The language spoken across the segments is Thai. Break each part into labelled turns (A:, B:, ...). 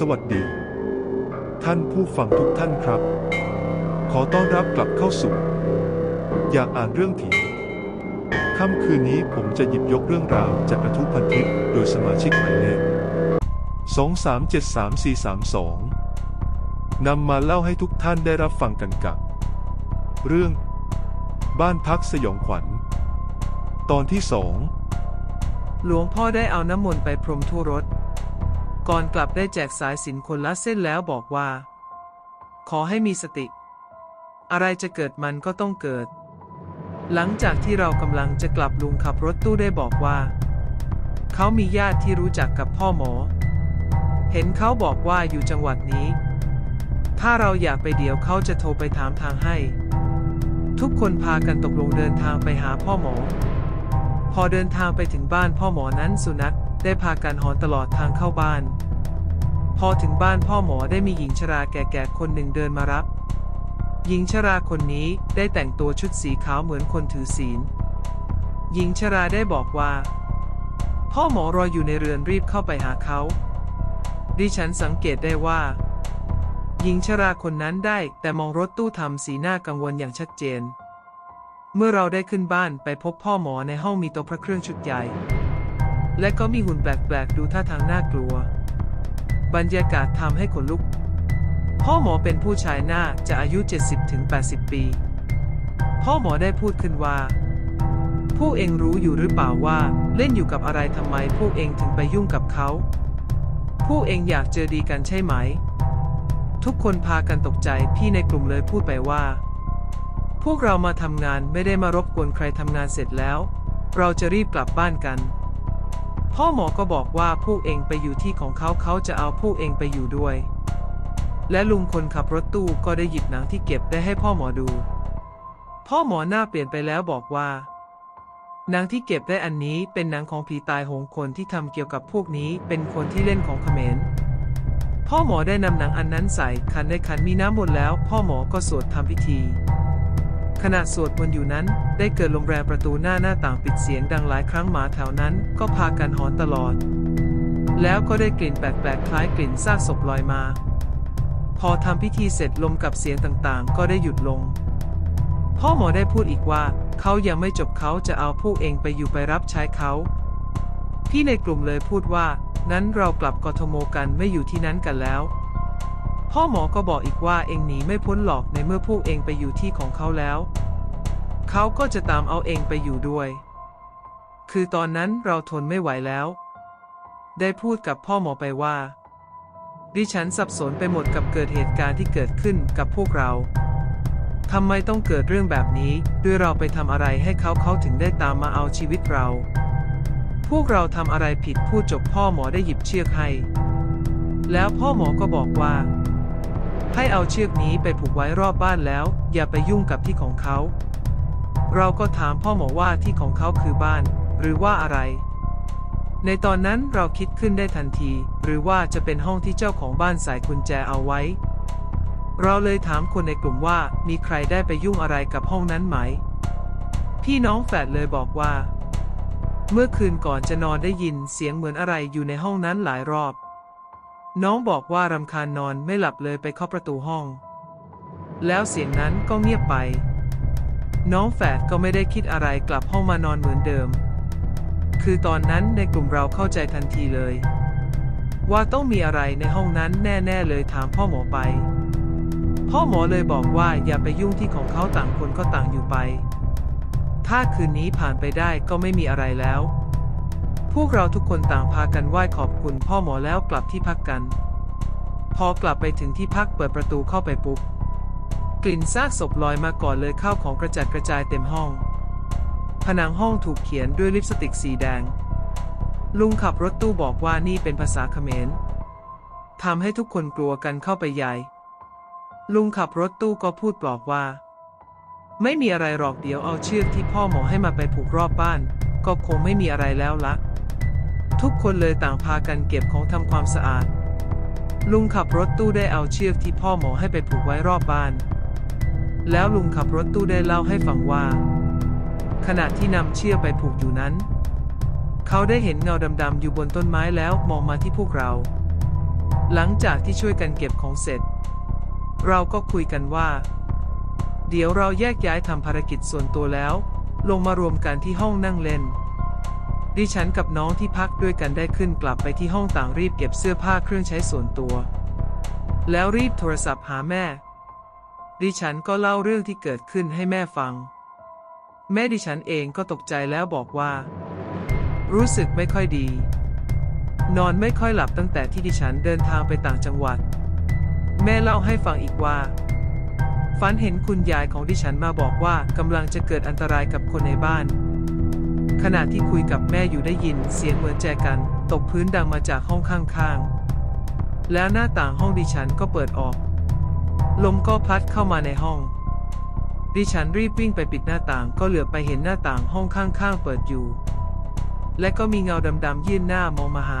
A: สวัสดี ท่านผู้ฟังทุกท่านครับ ขอต้อนรับกลับเข้าสู่ อยากอ่านเรื่องผีค่ำคืนนี้ผมจะหยิบยกเรื่องราวจากกระทู้พันทิปโดยสมาชิกหมายเลข237342นำมาเล่าให้ทุกท่านได้รับฟังกันกับ เรื่อง บ้านพักสยองขวัญ ตอนที่สอง
B: หลวงพ่อได้เอาน้ำมนต์ไปพรมทั่วรถ ก่อนกลับได้แจกสายสินคนละเส้นแล้วบอกว่า ขอให้มีสติ อะไรจะเกิดมันก็ต้องเกิด หลังจากที่เรากำลังจะกลับลุงขับรถตู้ได้บอกว่า เขามีญาติที่รู้จักกับพ่อหมอ เห็นเขาบอกว่าอยู่จังหวัดนี้ ถ้าเราอยากไปเดี๋ยวเขาจะโทรไปถามทางให้ ทุกคนพากันตกลงเดินทางไปหาพ่อหมอ พอเดินทางไปถึงบ้านพ่อหมอนั้นสุนัข ได้พากันหอนตลอดทางเข้าบ้าน พอถึงบ้านพ่อหมอได้มีหญิงชราแก่ๆคนหนึ่งเดินมารับ หญิงชราคนนี้ได้แต่งตัวชุดสีขาวเหมือนคนถือศีล หญิงชราได้บอกว่า พ่อหมอรออยู่ในเรือนรีบเข้าไปหาเขา ดิฉันสังเกตได้ว่า หญิงชราคนนั้นได้แต่มองรถตู้ทำสีหน้ากังวลอย่างชัดเจนเมื่อเราได้ขึ้นบ้านไปพบพ่อหมอในห้องมีโต๊ะพระเครื่องชุดใหญ่ และก็มีหุ่นแปลกๆดูท่าทางน่ากลัว บรรยากาศทำให้ขนลุก พ่อหมอเป็นผู้ชายหน้าจะอายุ 70-80 ปี พ่อหมอได้พูดขึ้นว่า ผู้เองรู้อยู่หรือเปล่าว่าเล่นอยู่กับอะไรทำไมพวกเองถึงไปยุ่งกับเขา ผู้เองอยากเจอดีกันใช่ไหม ทุกคนพากันตกใจพี่ในกลุ่มเลยพูดไปว่า พวกเรามาทำงานไม่ได้มารบกวนใครทำงานเสร็จแล้ว เราจะรีบกลับบ้านกัน พ่อหมอก็บอกว่าพวกเองไปอยู่ที่ของเขาเขาจะเอาพวกเองไปอยู่ด้วย และลุงคนขับรถตู้ก็ได้หยิบหนังที่เก็บได้ให้พ่อหมอดู พ่อหมอหน้าเปลี่ยนไปแล้วบอกว่าหนังที่เก็บได้อันนี้เป็นหนังของผีตายโหงคนที่ทำเกี่ยวกับพวกนี้เป็นคนที่เล่นของเขมรพ่อหมอได้นำหนังอันนั้นใส่ขันในขันมีน้ำมนต์แล้ว พ่อหมอก็สวดทำพิธี ขณะสวดมนต์อยู่นั้น ได้เกิดลมแรงประตูหน้าหน้าต่างปิดเสียงดังหลายครั้งหมาแถวนั้น ก็พากันหอนตลอด แล้วก็ได้กลิ่นแปลกๆคล้ายกลิ่นซากศพลอยมา พอทำพิธีเสร็จลมกับเสียงต่างๆ ก็ได้หยุดลง พ่อหมอได้พูดอีกว่า เขายังไม่จบเขาจะเอาพวกเองไปอยู่ไปรับใช้เขา พี่ในกลุ่มเลยพูดว่า นั้นเรากลับกทมกันไม่อยู่ที่นั้นกันแล้ว พ่อหมอก็บอกอีกว่าเองหนีไม่พ้นหรอกในเมื่อพวกเองไปอยู่ที่ของเขาแล้ว เขาก็จะตามเอาเองไปอยู่ด้วย คือตอนนั้นเราทนไม่ไหวแล้ว ได้พูดกับพ่อหมอไปว่า ดิฉันสับสนไปหมดกับเกิดเหตุการณ์ที่เกิดขึ้นกับพวกเราทำไมต้องเกิดเรื่องแบบนี้ ด้วยเราไปทำอะไรให้เขาเขาถึงได้ตามมาเอาชีวิตเรา พวกเราทำอะไรผิดพูดจบพ่อหมอได้หยิบเชือกให้ แล้วพ่อหมอก็บอกว่า ให้เอาเชือกนี้ไปผูกไว้รอบบ้านแล้ว อย่าไปยุ่งกับที่ของเขา เราก็ถามพ่อหมอว่าที่ของเขาคือบ้าน หรือว่าอะไร ในตอนนั้นเราคิดขึ้นได้ทันที หรือว่าจะเป็นห้องที่เจ้าของบ้านใส่กุญแจเอาไว้ เราเลยถามคนในกลุ่มว่ามีใครได้ไปยุ่งอะไรกับห้องนั้นไหม พี่น้องแฝดเลยบอกว่า เมื่อคืนก่อนจะนอนได้ยินเสียงเหมือนอะไรอยู่ในห้องนั้นหลายรอบ น้องบอกว่ารำคาญนอนไม่หลับเลยไปเคาะประตูห้อง แล้วเสียงนั้นก็เงียบไป น้องแฝดก็ไม่ได้คิดอะไรกลับห้องมานอนเหมือนเดิม คือตอนนั้นในกลุ่มเราเข้าใจทันทีเลย ว่าต้องมีอะไรในห้องนั้นแน่ ๆ เลยถามพ่อหมอไป พ่อหมอเลยบอกว่าอย่าไปยุ่งที่ของเขาต่างคนก็ต่างอยู่ไป ถ้าคืนนี้ผ่านไปได้ก็ไม่มีอะไรแล้ว พวกเราทุกคนต่างพากันไหว้ขอบคุณพ่อหมอแล้วกลับที่พักกัน พอกลับไปถึงที่พักเปิดประตูเข้าไปปุ๊บ กลิ่นซากศพลอยมาก่อนเลยข้าวของกระจัดกระจายเต็มห้อง ผนังห้องถูกเขียนด้วยลิปสติกสีแดง ลุงขับรถตู้บอกว่านี่เป็นภาษาเขมรทำให้ทุกคนกลัวกันเข้าไปใหญ่ ลุงขับรถตู้ก็พูดปลอบว่า ไม่มีอะไรหรอกเดี๋ยวเอาเชือกที่พ่อหมอให้มาไปผูกรอบบ้าน ก็คงไม่มีอะไรแล้วละ ทุกคนเลยต่างพากันเก็บของทำความสะอาด ลุงขับรถตู้ได้เอาเชือกที่พ่อหมอให้ไปผูกไว้รอบบ้าน แล้วลุงขับรถตู้ได้เล่าให้ฟังว่า ขณะที่นำเชือกไปผูกอยู่นั้น เขาได้เห็นเงาดำๆอยู่บนต้นไม้แล้วมองมาที่พวกเรา หลังจากที่ช่วยกันเก็บของเสร็จ เราก็คุยกันว่า เดี๋ยวเราแยกย้ายทำภารกิจส่วนตัวแล้ว ลงมารวมกันที่ห้องนั่งเล่น ดิฉันกับน้องที่พักด้วยกันได้ขึ้นกลับไปที่ห้องต่างรีบเก็บเสื้อผ้าเครื่องใช้ส่วนตัว แล้วรีบโทรศัพท์หาแม่ ดิฉันก็เล่าเรื่องที่เกิดขึ้นให้แม่ฟัง แม่ดิฉันเองก็ตกใจแล้วบอกว่า รู้สึกไม่ค่อยดี นอนไม่ค่อยหลับตั้งแต่ที่ดิฉันเดินทางไปต่างจังหวัด แม่เล่าให้ฟังอีกว่าฝันเห็นคุณยายของดิฉันมาบอกว่ากำลังจะเกิดอันตรายกับคนในบ้าน ขณะที่คุยกับแม่อยู่ได้ยินเสียงเหมือนแจกัน ตกพื้นดังมาจากห้องข้างๆ แล้วหน้าต่างห้องดิฉันก็เปิดออก ลมก็พัดเข้ามาในห้อง ดิฉันรีบวิ่งไปปิดหน้าต่างก็เหลือไปเห็นหน้าต่างห้องข้างๆ เปิดอยู่ และก็มีเงาดำๆยื่นหน้ามองมาหา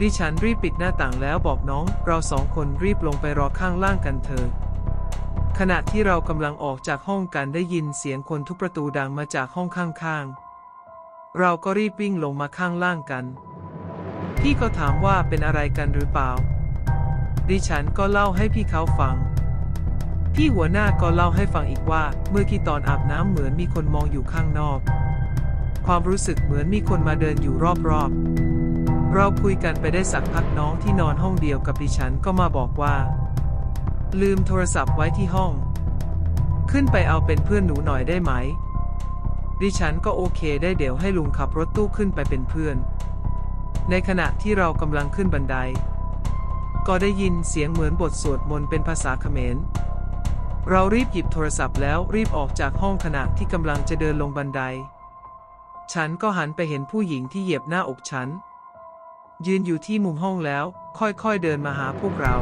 B: ดิฉันรีบปิดหน้าต่างแล้วบอกน้อง เราสองคนรีบลงไปรอข้างล่างกันเถอะ ขณะที่เรากำลังออกจากห้องกันได้ยินเสียงคนทุบประตูดังมาจากห้องข้างๆ เราก็รีบวิ่งลงมาข้างล่างกัน พี่ก็ถามว่าเป็นอะไรกันหรือเปล่า ดิฉันก็เล่าให้พี่เขาฟัง พี่หัวหน้าก็เล่าให้ฟังอีกว่า เมื่อกี้ตอนอาบน้ำเหมือนมีคนมองอยู่ข้างนอก ความรู้สึกเหมือนมีคนมาเดินอยู่รอบๆ เราคุยกันไปได้สักพักน้องที่นอนห้องเดียวกับดิฉันก็มาบอกว่า ลืมโทรศัพท์ไว้ที่ห้อง ขึ้นไปเอาเป็นเพื่อนหนูหน่อยได้ไหม ดิฉันก็โอเคได้เดี๋ยวให้ลุงขับรถตู้ขึ้นไปเป็นเพื่อน ในขณะที่เรากำลังขึ้นบันได ก็ได้ยินเสียงเหมือนบทสวดมนต์เป็นภาษาเขมร เรารีบหยิบโทรศัพท์แล้วรีบออกจากห้องขณะที่กำลังจะเดินลงบันได ฉันก็หันไปเห็นผู้หญิงที่เหยียบหน้าอกฉัน ยืนอยู่ที่มุมห้องแล้วค่อยๆเดินมาหาพวกเรา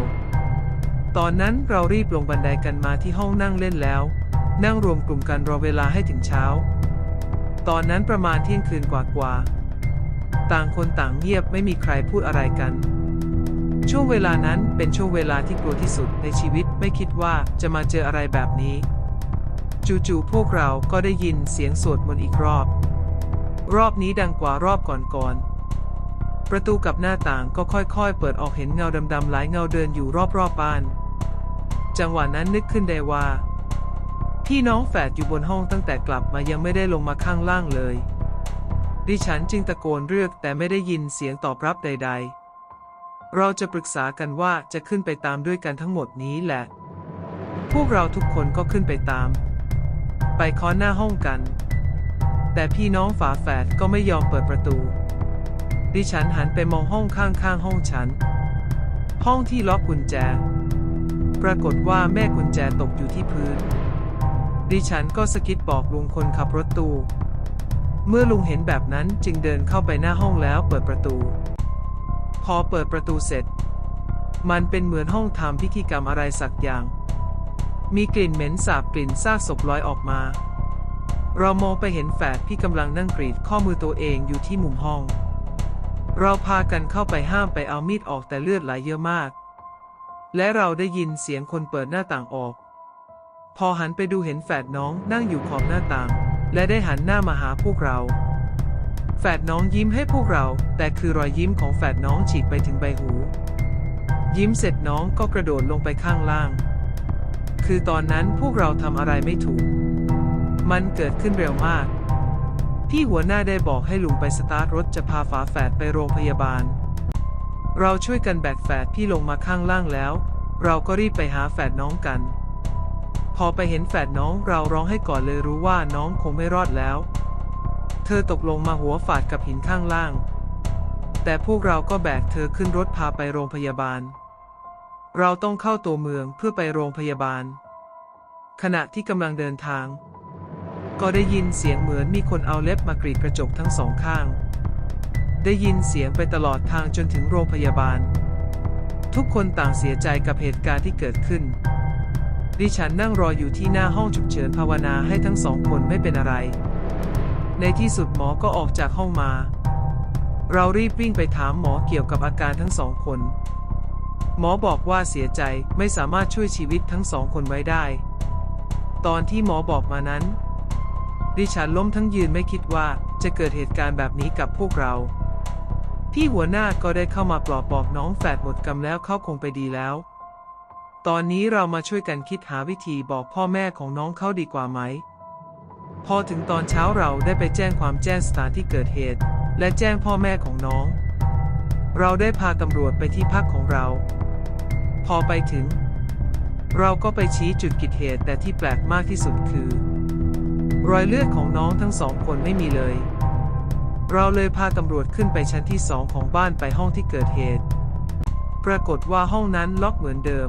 B: ตอนนั้นเรารีบลงบันไดกันมาที่ห้องนั่งเล่นแล้ว นั่งรวมกลุ่มกันรอเวลาให้ถึงเช้า ตอนนั้นประมาณเที่ยงคืนกว่าๆต่างคนต่างเงียบไม่มีใครพูดอะไรกัน ช่วงเวลานั้นเป็นช่วงเวลาที่กลัวที่สุดในชีวิตไม่คิดว่าจะมาเจออะไรแบบนี้ จู่ๆพวกเราก็ได้ยินเสียงสวดมนต์อีกรอบ รอบนี้ดังกว่ารอบก่อนๆประตูกับหน้าต่างก็ค่อยๆ เปิดออกเห็นเงาดำๆหลายเงาเดินอยู่รอบๆบ้าน จังหวะนั้นนึกขึ้นได้ว่า พี่น้องแฝดอยู่บนห้องตั้งแต่กลับมายังไม่ได้ลงมาข้างล่างเลย ดิฉันจึงตะโกนเรียกแต่ไม่ได้ยินเสียงตอบรับใด ๆ เราจะปรึกษากันว่าจะขึ้นไปตามด้วยกันทั้งหมดนี้แหละ พวกเราทุกคนก็ขึ้นไปตาม ไปเคาะหน้าห้องกัน แต่พี่น้องฝาแฝดก็ไม่ยอมเปิดประตู ดิฉันหันไปมองห้องข้างๆห้องฉัน ห้องที่ล็อกกุญแจ ปรากฏว่าแม่กุญแจตกอยู่ที่พื้น ดิฉันก็สะกิดบอกลุงคนขับรถตู้ เมื่อลุงเห็นแบบนั้นจึงเดินเข้าไปหน้าห้องแล้วเปิดประตู พอเปิดประตูเสร็จ มันเป็นเหมือนห้องทำพิธีกรรมอะไรสักอย่าง มีกลิ่นเหม็นสาบกลิ่นซากศพลอยออกมา เรามองไปเห็นแฝดพี่กำลังนั่งกรีดข้อมือตัวเองอยู่ที่มุมห้อง เราพากันเข้าไปห้ามไปเอามีดออกแต่เลือดไหลเยอะมาก และเราได้ยินเสียงคนเปิดหน้าต่างออก พอหันไปดูเห็นแฝดน้องนั่งอยู่ขอบหน้าต่าง และได้หันหน้ามาหาพวกเรา แฝดน้องยิ้มให้พวกเรา แต่คือรอยยิ้มของแฝดน้องฉีกไปถึงใบหู ยิ้มเสร็จน้องก็กระโดดลงไปข้างล่าง คือตอนนั้นพวกเราทำอะไรไม่ถูก มันเกิดขึ้นเร็วมาก พี่หัวหน้าได้บอกให้ลุงไปสตาร์ทรถจะพาฝาแฝดไปโรงพยาบาล เราช่วยกันแบกแฝดพี่ลงมาข้างล่างแล้ว เราก็รีบไปหาแฝดน้องกัน พอไปเห็นแฝดน้องเราร้องให้ก่อนเลยรู้ว่าน้องคงไม่รอดแล้ว เธอตกลงมาหัวฝาดกับหินข้างล่าง แต่พวกเราก็แบกเธอขึ้นรถพาไปโรงพยาบาล เราต้องเข้าตัวเมืองเพื่อไปโรงพยาบาล ขณะที่กำลังเดินทาง ก็ได้ยินเสียงเหมือนมีคนเอาเล็บมากรีดกระจกทั้งสองข้าง ได้ยินเสียงไปตลอดทางจนถึงโรงพยาบาล ทุกคนต่างเสียใจกับเหตุการณ์ที่เกิดขึ้น ดิฉันนั่งรออยู่ที่หน้าห้องฉุกเฉินภาวนาให้ทั้งสองคนไม่เป็นอะไร ในที่สุดหมอก็ออกจากห้องมา เรารีบวิ่งไปถามหมอเกี่ยวกับอาการทั้งสองคน หมอบอกว่าเสียใจไม่สามารถช่วยชีวิตทั้งสองคนไว้ได้ ตอนที่หมอบอกมานั้นดิฉันล้มทั้งยืนไม่คิดว่าจะเกิดเหตุการณ์แบบนี้กับพวกเรา พี่หัวหน้าก็ได้เข้ามาปลอบบอกน้องแฝดหมดกรรมแล้วเขาคงไปดีแล้ว ตอนนี้เรามาช่วยกันคิดหาวิธีบอกพ่อแม่ของน้องเขาดีกว่าไหม พอถึงตอนเช้าเราได้ไปแจ้งความแจ้งสถานที่เกิดเหตุ และแจ้งพ่อแม่ของน้อง เราได้พาตำรวจไปที่พักของเรา พอไปถึง เราก็ไปชี้จุดกิจเหตุแต่ที่แปลกมากที่สุดคือ รอยเลือดของน้องทั้งสองคนไม่มีเลย เราเลยพาตำรวจขึ้นไปชั้นที่สองของบ้านไปห้องที่เกิดเหตุ ปรากฏว่าห้องนั้นล็อกเหมือนเดิม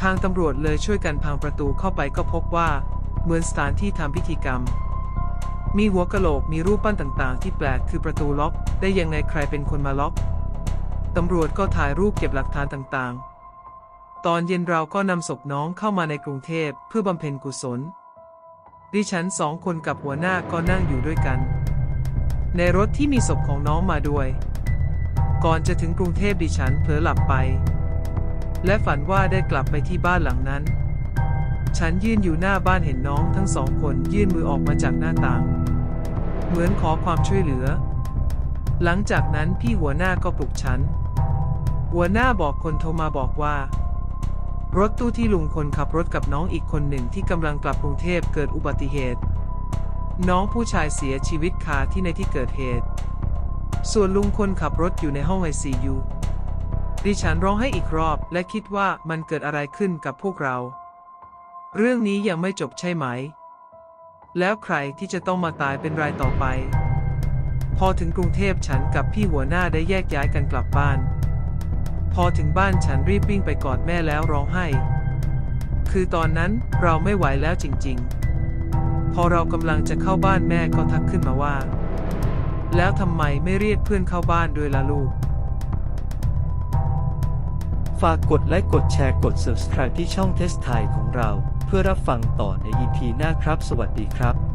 B: ทางตำรวจเลยช่วยกันพังประตูเข้าไปก็พบว่า เหมือนสถานที่ทำพิธีกรรม มีหัวกะโหลกมีรูปปั้นต่างๆ ที่แปลกคือประตูล็อก ได้ยังไงใครเป็นคนมาล็อก ตำรวจก็ถ่ายรูปเก็บหลักฐานต่างๆ ตอนเย็นเราก็นำศพน้องเข้ามาในกรุงเทพเพื่อบำเพ็ญกุศล ดิฉันสองคนกับหัวหน้าก็นั่งอยู่ด้วยกัน ในรถที่มีศพของน้องมาด้วย ก่อนจะถึงกรุงเทพดิฉันเผลอหลับไป และฝันว่าได้กลับไปที่บ้านหลังนั้น ฉันยืนอยู่หน้าบ้านเห็นน้องทั้งสองคนยื่นมือออกมาจากหน้าต่าง เหมือนขอความช่วยเหลือ หลังจากนั้นพี่หัวหน้าก็ปลุกฉัน หัวหน้าบอกคนโทรมาบอกว่า รถตู้ที่ลุงคนขับรถกับน้องอีกคนหนึ่งที่กำลังกลับกรุงเทพเกิดอุบัติเหตุ น้องผู้ชายเสียชีวิตคาที่ในที่เกิดเหตุ ส่วนลุงคนขับรถอยู่ในห้องไอซียูดิฉันร้องให้อีกรอบและคิดว่ามันเกิดอะไรขึ้นกับพวกเรา เรื่องนี้ยังไม่จบใช่ไหม แล้วใครที่จะต้องมาตายเป็นรายต่อไป พอถึงกรุงเทพฉันกับพี่หัวหน้าได้แยกย้ายกันกลับบ้าน พอถึงบ้านฉันรีบวิ่งไปกอดแม่แล้วร้องไห้ คือตอนนั้นเราไม่ไหวแล้วจริง ๆ พอเรากำลังจะเข้าบ้านแม่ก็ทักขึ้นมาว่า แล้วทำไมไม่เรียกเพื่อนเข้าบ้านด้วยล่ะลูก
C: ฝากกดไลค์กดแชร์กด subscribe ที่ช่องเทสไทยของเรา เพื่อรับฟังต่อใน EP หน้าครับ สวัสดีครับ